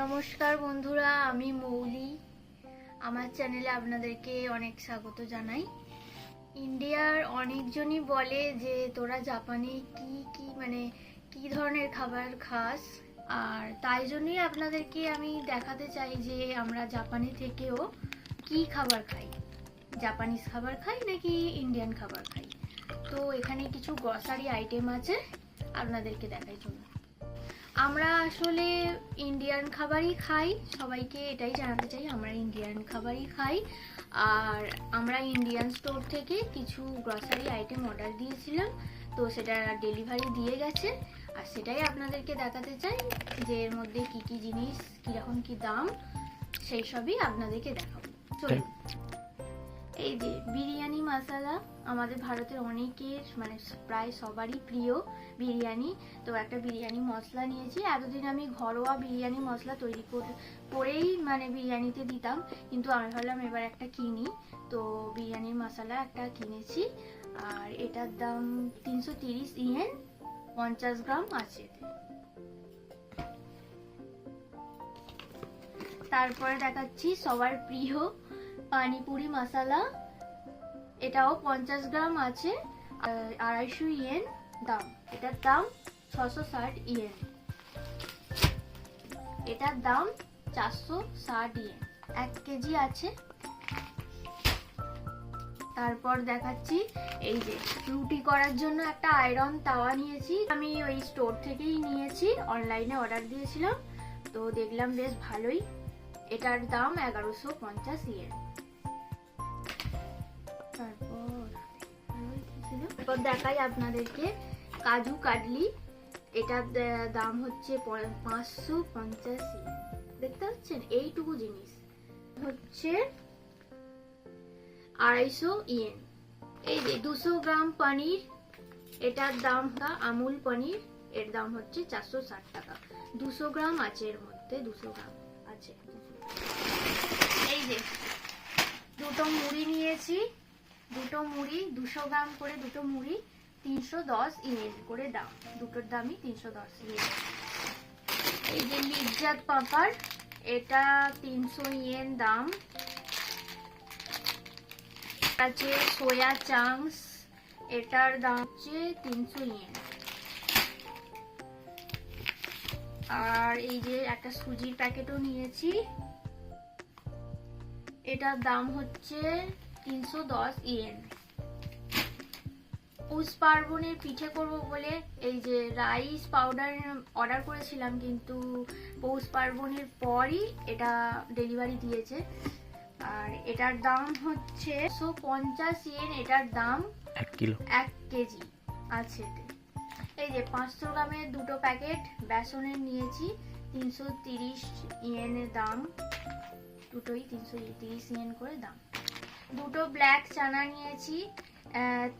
নমস্কার বন্ধুরা, আমি মৌলি। আমার চ্যানেলে আপনাদেরকে অনেক স্বাগত জানাই। ইন্ডিয়ার অনেকজনই বলে যে, তোরা জাপানে কি কি মানে কি ধরনের খাবার খাস? আর তাই জন্যই আপনাদেরকে আমি দেখাতে চাই যে, আমরা জাপানে থেকেও কি খাবার খাই। জাপানিজ খাবার খাই নাকি ইন্ডিয়ান খাবার খাই? তো এখানে কিছু গ্রসারি আইটেম আছে, আপনাদেরকে দেখাই চলুন। আমরা আসলে ইন্ডিয়ান খাবারই খাই। সবাইকে এটাই জানাতে চাই, আমরা ইন্ডিয়ান খাবারই খাই। আর আমরা ইন্ডিয়ান স্টোর থেকে কিছু গ্রসারি আইটেম অর্ডার দিয়েছিলাম, তো সেটা ডেলিভারি দিয়ে গেছে। আর সেটাই আপনাদেরকে দেখাতে চাই যে এর মধ্যে কি কি জিনিস, কীরকম কি দাম, সেই সবই আপনাদেরকে দেখাবো। চলুন। এই যে বিরিয়ানি মশলা আমাদের ভারতের অনেকের মানে প্রায় সবারই প্রিয় বিরিয়ানি। তো একটা বিরিয়ানি মশলা নিয়েছি। এতদিন আমি ঘরোয়া বিরিয়ানি মশলা তৈরি করে, করেই মানে বিরিয়ানিতে দিতাম। কিন্তু আমি ভাবলাম এবার একটা কিনি। তো বিরিয়ানির মশলা একটা কিনেছি। আর এটার দাম তিনশো তিরিশ ইয়েন পঞ্চাশ গ্রাম আছে। তারপরে দেখাচ্ছি সবার প্রিয় পানিপুরি মশলা, এটাও পঞ্চাশ গ্রাম আছে আড়াইশো ইয়েন দাম। এটার দাম ছশো ষাট ইয়েন। এটার দাম চারশো ষাট ইয়েন। এক কেজি আছে। তারপর দেখাচ্ছি, এই যে রুটি করার জন্য একটা আয়রন তাওয়া নিয়েছি। আমি ওই স্টোর থেকেই নিয়েছি, অনলাইনে অর্ডার দিয়েছিলাম। তো দেখলাম বেশ ভালোই এটার দাম এগারোশো পঞ্চাশ ইয়েন তারপর দেখাই আপনাদেরকে কাজু কাটলি। এটার দাম হচ্ছে পাঁচশো পঞ্চাশ। দেখতে পাচ্ছেন? এইটুকু জিনিস। হচ্ছে আড়াইশো ইয়েন এই যে দুশো গ্রাম পানির, এটার দাম আমুল পানির, এর দাম হচ্ছে চারশো ষাট টাকা। দুশো গ্রাম আছে এর মধ্যে, দুশো গ্রাম আছে। এই যে, দুটো মুড়ি নিয়েছি, দুটো মুড়ি দুশো গ্রাম করে দুটো মুড়ি তিনশো দশ ইয়েন করে দাম দুটোর দামই তিনশো দশ এই যে লিজ্জাত পাপার, এটা তিনশো ইয়েন দাম। আছে সোয়া চাংস, এটার দাম হচ্ছে তিনশো ইয়েন। আর এই যে একটা সুজির প্যাকেটও নিয়েছি। এটার দাম হচ্ছে তিনশো দশ ইয়েন। পৌষ পার্বণের পিঠে করব বলে এই যে রাইস পাউডার অর্ডার করেছিলাম কিন্তু পৌষ পার্বণের পরই এটা ডেলিভারি দিয়েছে। আর এটার দাম হচ্ছে একশো পঞ্চাশ ইয়েন এটার দাম এক কিলো। এক কেজি আছে এই যে পাঁচশো গ্রামের দুটো প্যাকেট বেসনের নিয়েছি। তিনশো তিরিশ ইয়েনের দাম। দুটোই তিনশো তিরিশ ইয়েন করে দাম। দুটো ব্ল্যাক চানা নিয়েছি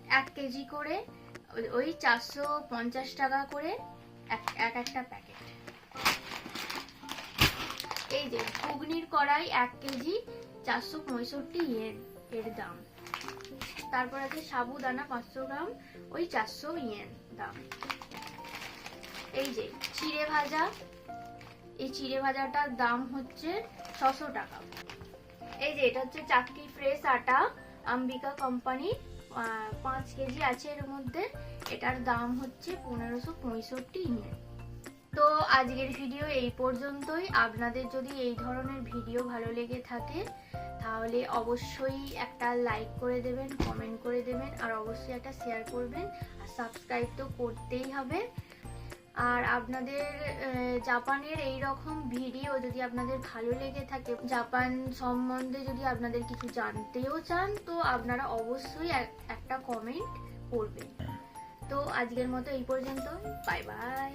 এক কেজি করে। ওই- চারশো পঞ্চাশ টাকা করে এক একটা প্যাকেট। এই যে, ঘুগনির কড়াই এক কেজি, চারশো পঁয়ষট্টি ইয়েন এর দাম। তারপর আছে সাবুদানা পাঁচশো গ্রাম, ওই চারশো ইয়েন দাম। এই যে, চিড়ে ভাজা এই চিড়ে ভাজাটার দাম হচ্ছে ছশো টাকা। এই যে, এটা হচ্ছে চাক্কি ফ্রেশ আটা, আম্বিকা কোম্পানি পাঁচ কেজি আছে এর মধ্যে। এটার দাম হচ্ছে পনেরোশো পঁয়ষট্টি ইয়েন তো আজকের ভিডিও এই পর্যন্তই। আপনাদের যদি এই ধরনের ভিডিও ভালো লেগে থাকে, তাহলে অবশ্যই একটা লাইক করে দেবেন, কমেন্ট করে দেবেন, আর অবশ্যই একটা শেয়ার করবেন। আর সাবস্ক্রাইব তো করতেই হবে। আর আপনাদের জাপানের এই রকম ভিডিও যদি আপনাদের ভালো লেগে থাকে, জাপান সম্বন্ধে যদি আপনাদের কিছু জানতেও চান, তো আপনারা অবশ্যই এক- একটা কমেন্ট করবেন। তো আজকের মতো এই পর্যন্ত। Bye bye